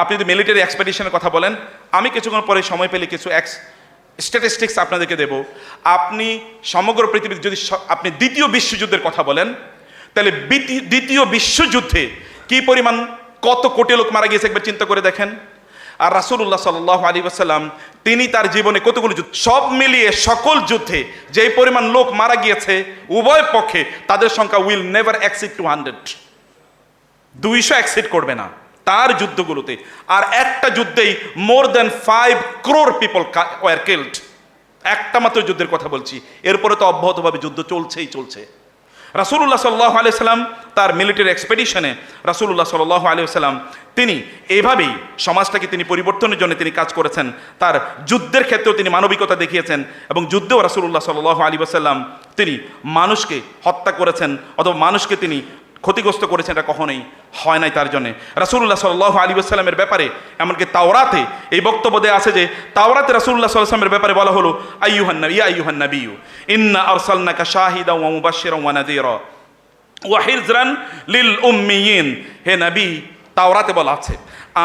আপনি যদি মিলিটারি এক্সপেডিশনের কথা বলেন, আমি কিছুক্ষণ পরে সময় পেলে কিছু এক্স স্ট্যাটিস্টিক্স আপনাদেরকে দেব। আপনি সমগ্র পৃথিবীর যদি আপনি দ্বিতীয় বিশ্বযুদ্ধের কথা বলেন, তাহলে দ্বিতীয় বিশ্বযুদ্ধে কি পরিমাণ, কত কোটি লোক মারা গিয়েছে একবার চিন্তা করে দেখেন? আর রাসূলুল্লাহ সাল্লাহ আলী আসাল্লাম তিনি তার জীবনে কতগুলো যুদ্ধ, সব মিলিয়ে সকল যুদ্ধে যেই পরিমাণ লোক মারা গিয়েছে উভয় পক্ষে, তাদের সংখ্যা will never exceed two hundred দুইশো অ্যাক্সিড করবে না। তার যুদ্ধগুলোতে। আর একটা যুদ্ধেই more than five crore people were killed একটা মাত্র যুদ্ধের কথা বলছি। এরপরে তো অব্যাহতভাবে যুদ্ধ চলছেই চলছে। রাসূলুল্লাহ সাল্লাহ আলিয়া সাল্লাম তার মিলিটারি এক্সপেডিশনে রাসূলুল্লাহ সাল্লাহ আলিয়া সাল্লাম তিনি এভাবেই সমাজটাকে তিনি পরিবর্তনের জন্য তিনি কাজ করেছেন। তার যুদ্ধের ক্ষেত্রেও তিনি মানবিকতা দেখিয়েছেন এবং যুদ্ধেও রাসূলুল্লাহ সাল্লাহ আলী তিনি মানুষকে হত্যা করেছেন অথবা মানুষকে তিনি ক্ষতিগ্রস্ত করেছেন এটা কখনোই হয় নাই তার জন্যে। রাসূলুল্লাহ সাল্লাহ আলী ব্যাপারে, এমনকি তাওরাতে এই বক্তব্য দেয়া আছে যে, তাওরাতে রাসূলুল্লাহ সাল্লামের ব্যাপারে বলা হলো, আইয়ুহান নবী, ইয়া আইয়ুহান নবিয়্যু, ইন্না আরসালনাকা শাহিদা ওয়া মুবাশশিরান ওয়া নাযীরা ওয়া হিজরান লিল উম্মিয়িন। হে নবী, তাওরাতে বলা আছে,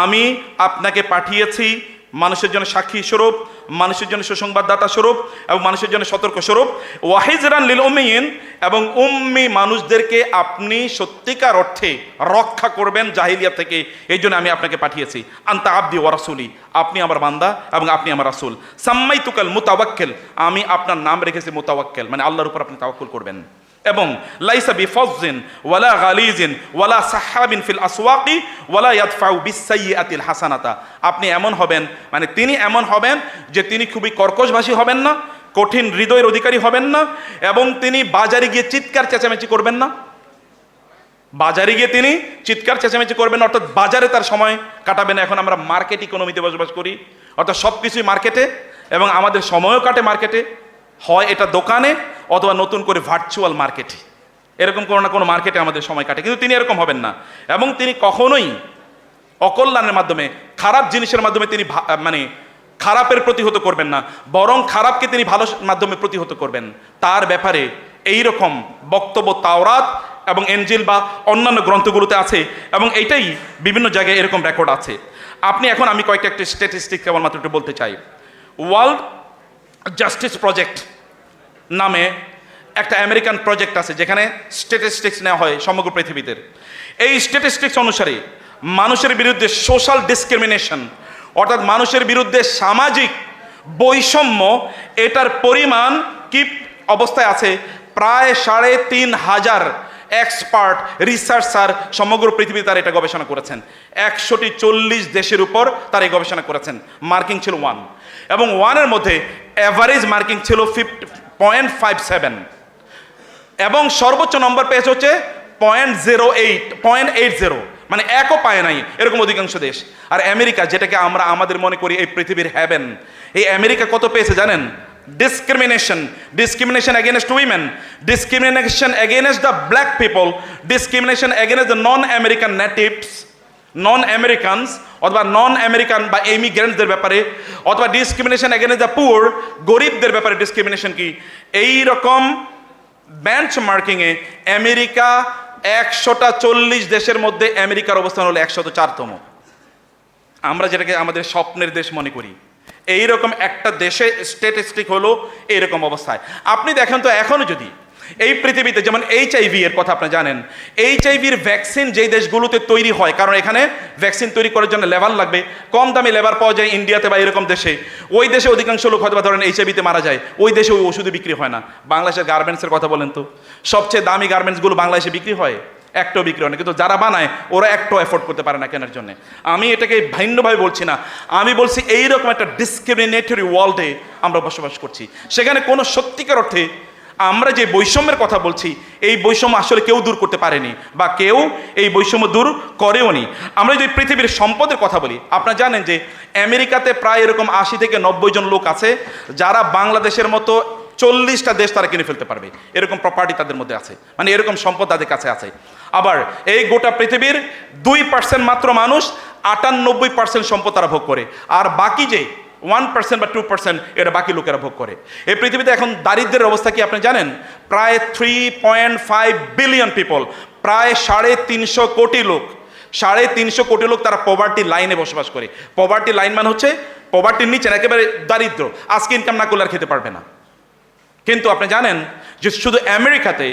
আমি আপনাকে পাঠিয়েছি মানুষের জন্য সাক্ষী স্বরূপ, মানুষের জন্য সুসংবাদদাতা স্বরূপ এবং মানুষের জন্য সতর্ক স্বরূপ। ওয়াহিজরান লিল উম্মিয়িন এবং উম্মি মানুষদেরকে আপনি সত্যিকার অর্থে রক্ষা করবেন জাহিলিয়া থেকে। এই জন্য আমি আপনাকে পাঠিয়েছি। আন্তা আব্দি ওয়া রাসূলি, আপনি আমার বান্দা এবং আপনি আমার রাসূল। সাম্মাই তুকাল মুতাওয়াক্কেল, আমি আপনার নাম রেখেছি মুতাওয়াক্কেল মানে আল্লাহর উপর আপনি তাওয়াক্কুল করবেন। এবং লাইসা বিফজিন ওয়ালা গালিজিন ওয়ালা সাহাবিন ফিল আসওয়াকি ওয়ালা ইয়াদফাউ বিসাইয়্যাতিল হাসানাতা। আপনি এমন হবেন মানে তিনি এমন হবেন যে তিনি খুবই কর্কশভাষী হবেন না, কঠিন হৃদয়ের অধিকারী হবেন না, এবং তিনি বাজারে গিয়ে চিৎকার চেঁচামেচি করবেন না। বাজারে গিয়ে তিনি চিৎকার চেঁচামেচি করবেন অর্থাৎ বাজারে তার সময় কাটাবেন এখন আমরা মার্কেট ইকোনমিতে বসবাস করি, অর্থাৎ সব কিছুই মার্কেটে, এবং আমাদের সময়ও কাটে মার্কেটে। হয় এটা দোকানে অথবা নতুন করে ভার্চুয়াল মার্কেটে এরকম কোনো না কোনো মার্কেটে আমাদের সময় কাটে। কিন্তু তিনি এরকম হবেন না। এবং তিনি কখনোই অকল্যাণের মাধ্যমে, খারাপ জিনিসের মাধ্যমে তিনি মানে খারাপের প্রতিহত করবেন না। বরং খারাপকে তিনি ভালো মাধ্যমে প্রতিহত করবেন। তার ব্যাপারে এই রকম বক্তব্য তাওরাত এবং এঞ্জিল বা অন্যান্য গ্রন্থগুলোতে আছে। এবং এইটাই বিভিন্ন জায়গায় এরকম রেকর্ড আছে। আপনি এখন আমি কয়েকটা একটা স্ট্যাটিস্টিক কেবলমাত্র একটু বলতে চাই। ওয়ার্ল্ড জাস্টিস প্রজেক্ট নামে একটা আমেরিকান প্রজেক্ট আছে, যেখানে স্ট্যাটিস্টিক্স নেওয়া হয় সমগ্র পৃথিবীতে। এই স্ট্যাটিস্টিক্স অনুসারে মানুষের বিরুদ্ধে সোশ্যাল ডিসক্রিমিনেশন অর্থাৎ মানুষের বিরুদ্ধে সামাজিক বৈষম্য, এটার পরিমাণ কি অবস্থায় আছে? প্রায় সাড়ে তিন হাজার এক্সপার্ট রিসার্চার সমগ্র পৃথিবী তারা এটা গবেষণা করেছেন। একশোটি চল্লিশ দেশের উপর তার এই গবেষণা করেছেন। মার্কিং ছিল ওয়ান এবং ওয়ানের মধ্যে অ্যাভারেজ মার্কিং ছিল ফিফটি পয়েন্ট ফাইভ সেভেন এবং সর্বোচ্চ নম্বর পেয়েছে হচ্ছে point zero eight point eight zero মানে একও পায় নাই, এরকম অধিকাংশ দেশ। আর আমেরিকা, যেটাকে আমরা আমাদের মনে করি এই পৃথিবীর হ্যাভেন এই আমেরিকা কত পেয়েছে জানেন? Discrimination discrimination against women discrimination against the black people discrimination against the non American natives non Americans অথবা নন আমেরিকান বা ইমিগ্রেন্টসদের ব্যাপারে অথবা ডিসক্রিমিনেশন এগেনস্ট দ্য পুয়ার গরিবদের ব্যাপারে ডিসক্রিমিনেশন কি? এই রকম বেঞ্চ মার্কিংয়ে আমেরিকা একশোটা চল্লিশ দেশের মধ্যে আমেরিকার অবস্থান হলো একশত চারতম। আমরা যেটাকে আমাদের স্বপ্নের দেশ মনে করি। এইরকম একটা দেশে স্ট্যাটিস্টিক হলো এইরকম অবস্থায়। আপনি দেখেন তো এখনও যদি এই পৃথিবীতে যেমন এইচ এর কথা আপনি জানেন এইচ আইভির ভ্যাকসিন যেই দেশগুলোতে তৈরি হয়, কারণ এখানে ভ্যাকসিন তৈরি করার জন্য লেবার লাগবে, কম দামে লেবার পাওয়া যায় ইন্ডিয়াতে বা এরকম দেশে। ওই দেশে অধিকাংশ লোক হয়তো ধরেন এইচ আইভিতে মারা যায়, ওই দেশে ওই ওষুধে বিক্রি হয় না। বাংলাদেশের গার্মেন্টসের কথা বলেন তো। সবচেয়ে দামি গার্মেন্টসগুলো বাংলাদেশে বিক্রি হয়, একটাও বিক্রি হয় না। কিন্তু যারা বানায়, ওরা একটাও এফোর্ড করতে পারে না কেনার জন্য। আমি এটাকে ভিন্নভাবে বলছি না, আমি বলছি এইরকম একটা ডিসক্রিমিনেটরি ওয়ার্ল্ডে আমরা বসবাস করছি। সেখানে কোনো সত্যিকার অর্থে আমরা যে বৈষম্যের কথা বলছি, এই বৈষম্য আসলে কেউ দূর করতে পারেনি বা কেউ এই বৈষম্য দূর করেও নি। আমরা যদি পৃথিবীর সম্পদের কথা বলি, আপনারা জানেন যে আমেরিকাতে প্রায় এরকম আশি থেকে নব্বই জন লোক আছে, যারা বাংলাদেশের মতো চল্লিশটা দেশ তারা কিনে ফেলতে পারবে। এরকম প্রপার্টি তাদের মধ্যে আছে। মানে এরকম সম্পদ তাদের কাছে আছে। আবার এই গোটা পৃথিবীর দুই পার্সেন্ট মাত্র মানুষ আটানব্বই পার্সেন্ট সম্পদ তারা ভোগ করে। আর বাকি যে ওয়ান পার্সেন্ট বা টু পার্সেন্ট এটা বাকি লোকেরা ভোগ করে। এই পৃথিবীতে এখন দারিদ্রের অবস্থা কি আপনি জানেন? প্রায় three point five billion people প্রায় সাড়ে তিনশো কোটি লোক। সাড়ে তিনশো কোটি লোক তারা পভার্টি লাইনে বসবাস করে। পভার্টি লাইন মানে হচ্ছে পভার্টির নিচে একেবারে দারিদ্র। আজকে ইনকাম না করলে আর খেতে পারবে না। কিন্তু আপনি জানেন যে শুধু আমেরিকাতে,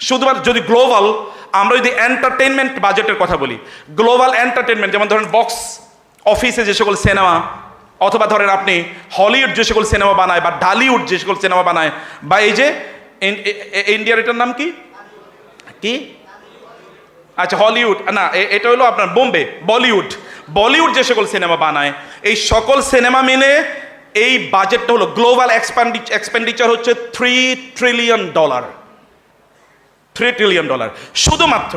শুধুমাত্র যদি গ্লোবাল, আমরা যদি এন্টারটেনমেন্ট বাজেটের কথা বলি গ্লোবাল এন্টারটেনমেন্ট যেমন ধরেন বক্স অফিসে যে সকল সিনেমা অথবা ধরেন আপনি হলিউড যে সকল সিনেমা বানায় বা ঢালিউড যে সকল সিনেমা বানায়, বা এই যে ইন্ডিয়ার এটার নাম কি? কি? আচ্ছা হলিউড। না এটা হলো আপনার বোম্বে, বলিউড। বলিউড যে সকল সিনেমা বানায়, এই সকল সিনেমা মিলে এই বাজেটটা হলো গ্লোবাল এক্সপেন্ডিচার হচ্ছে three trillion dollar three trillion dollar শুধুমাত্র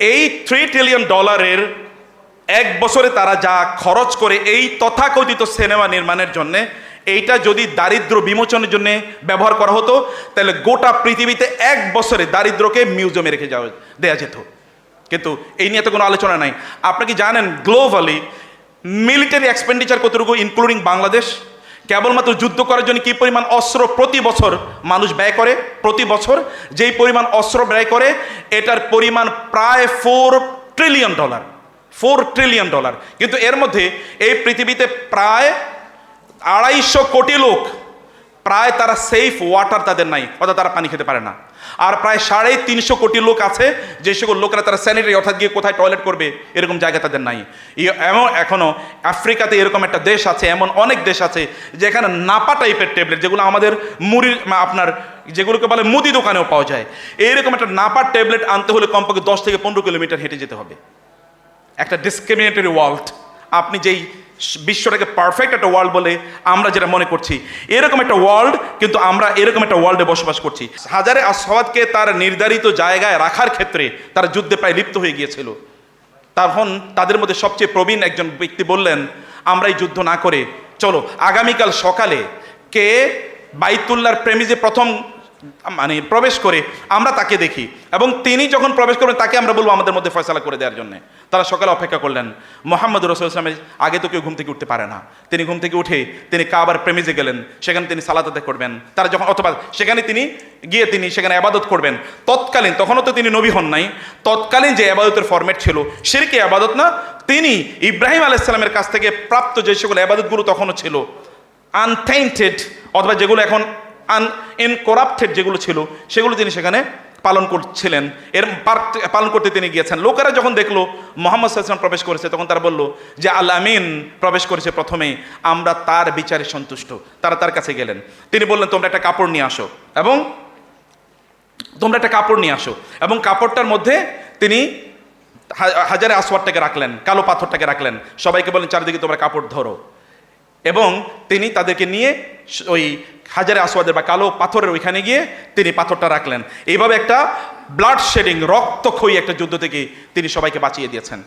এই থ্রি ট্রিলিয়ন ডলারের এক বছরে তারা যা খরচ করে এই তথাকথিত সিনেমা নির্মাণের জন্যে, এইটা যদি দারিদ্র বিমোচনের জন্য ব্যবহার করা হতো, তাহলে গোটা পৃথিবীতে এক বছরে দারিদ্রকে মিউজিয়ামে রেখে যাওয়া দেওয়া যেত। কিন্তু এই নিয়ে তো কোনো আলোচনা নাই। আপনি কি জানেন গ্লোবালি মিলিটারি এক্সপেন্ডিচার কতটুকু ইনক্লুডিং বাংলাদেশ? কেবলমাত্র যুদ্ধ করার জন্য কি পরিমাণ অস্ত্র প্রতি বছর মানুষ ব্যয় করে? প্রতি বছর যেই পরিমাণ অস্ত্র ব্যয় করে, এটার পরিমাণ প্রায় four trillion dollar four trillion dollar কিন্তু এর মধ্যে এই পৃথিবীতে প্রায় আড়াইশো কোটি লোক, প্রায় তারা সেফ ওয়াটার তাদের নাই, অর্থাৎ তারা পানি খেতে পারে না। আর প্রায় সাড়ে তিনশো কোটি লোক আছে, যে সকল লোকেরা তারা স্যানিটারি অর্থাৎ গিয়ে কোথায় টয়লেট করবে, এরকম জায়গা তাদের নাই। এমন এখনও আফ্রিকাতে এরকম একটা দেশ আছে, এমন অনেক দেশ আছে, যেখানে নাপা টাইপের ট্যাবলেট, যেগুলো আমাদের মুড়ির আপনার যেগুলোকে বলে মুদি দোকানেও পাওয়া যায়। এইরকম একটা নাপা ট্যাবলেট আনতে হলে কমপক্ষে দশ থেকে পনেরো কিলোমিটার হেঁটে যেতে হবে। একটা ডিসক্রিমিনেটরি ওয়ার্ল্ড আপনি যেই বিশ্বটাকে পারফেক্ট একটা ওয়ার্ল্ড বলে আমরা যেটা মনে করছি, এরকম একটা ওয়ার্ল্ড কিন্তু আমরা এরকম একটা ওয়ার্ল্ডে বসবাস করছি। হাজারে আসওয়াদকে তার নির্ধারিত জায়গায় রাখার ক্ষেত্রে তারা যুদ্ধে প্রায় লিপ্ত হয়ে গিয়েছিল। তখন তাদের মধ্যে সবচেয়ে প্রবীণ একজন ব্যক্তি বললেন, আমরা এই যুদ্ধ না করে, চলো, আগামীকাল সকালে কে বাইতুল্লাহর প্রেমিজে প্রথম মানে প্রবেশ করে আমরা তাকে দেখি। এবং তিনি যখন প্রবেশ করবেন, তাকে আমরা বলব আমাদের মধ্যে ফয়সালা করে দেওয়ার জন্য। তারা সকালে অপেক্ষা করলেন। মোহাম্মদ রসুল ইসলামের আগে তো কেউ ঘুম থেকে উঠতে পারে না। তিনি ঘুম থেকে উঠে তিনি কাবার প্রেমিজে গেলেন। সেখানে তিনি সালাত আদায় করবেন। তারা যখন অথবা সেখানে তিনি গিয়ে তিনি সেখানে আবাদত করবেন। তৎকালীন, তখনও তো তিনি নবী হন নাই। তৎকালীন যে আবাদতের ফরম্যাট ছিল সেরকি আবাদত না। তিনি ইব্রাহিম আলাইসালামের কাছ থেকে প্রাপ্ত যে সকল আবাদতগুলো তখনও ছিল। আনথেইন্টেড অথবা যেগুলো এখন আন ইনকরাপ্টেড যেগুলো ছিল, সেগুলো তিনি সেখানে পালন করছিলেন। এর পালন করতে তিনি গিয়েছেন। লোকেরা যখন দেখল, মোহাম্মদ সাল্লাম প্রবেশ করেছে, তখন তারা বলল যে, আল আমিন প্রবেশ করেছে প্রথমেই। আমরা তার বিচারে সন্তুষ্ট। তারা তার কাছে গেলেন। তিনি বললেন, তোমরা একটা কাপড় নিয়ে আসো। এবং তোমরা একটা কাপড় নিয়ে আসো। এবং কাপড়টার মধ্যে তিনি হাজারে আসওয়ারটাকে রাখলেন, কালো পাথরটাকে রাখলেন। সবাইকে বলেন চারিদিকে তোমরা কাপড় ধরো। এবং তিনি তাদেরকে নিয়ে ওই হাজারে আসওয়াদের বা কালো পাথরের ওইখানে গিয়ে তিনি পাথরটা রাখলেন। এইভাবে একটা ব্লাড শেডিং রক্তক্ষয়ী একটা যুদ্ধ থেকে তিনি সবাইকে বাঁচিয়ে দিয়েছেন।